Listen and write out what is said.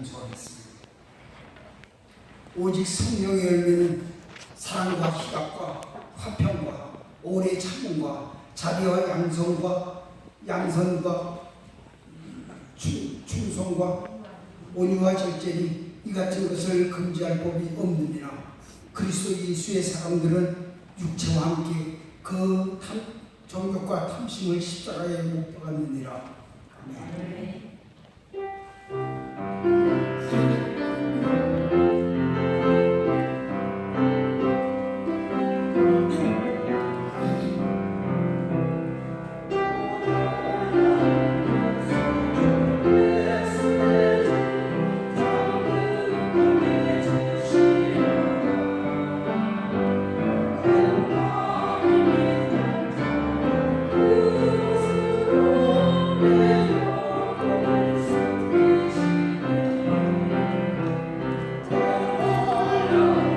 감수하겠습니다. 오직 성령의 열매는 사랑과 희락과 화평과 오래 참음과 자비와 양성과 양선과 충- 충성과 온유와 절제니 이 같은 것을 금지할 법이 없느니라 그리스도 예수의 사람들은 육체와 함께 그 탐, 정욕과 탐심을 십자가에 못 박았느니라 아멘. God.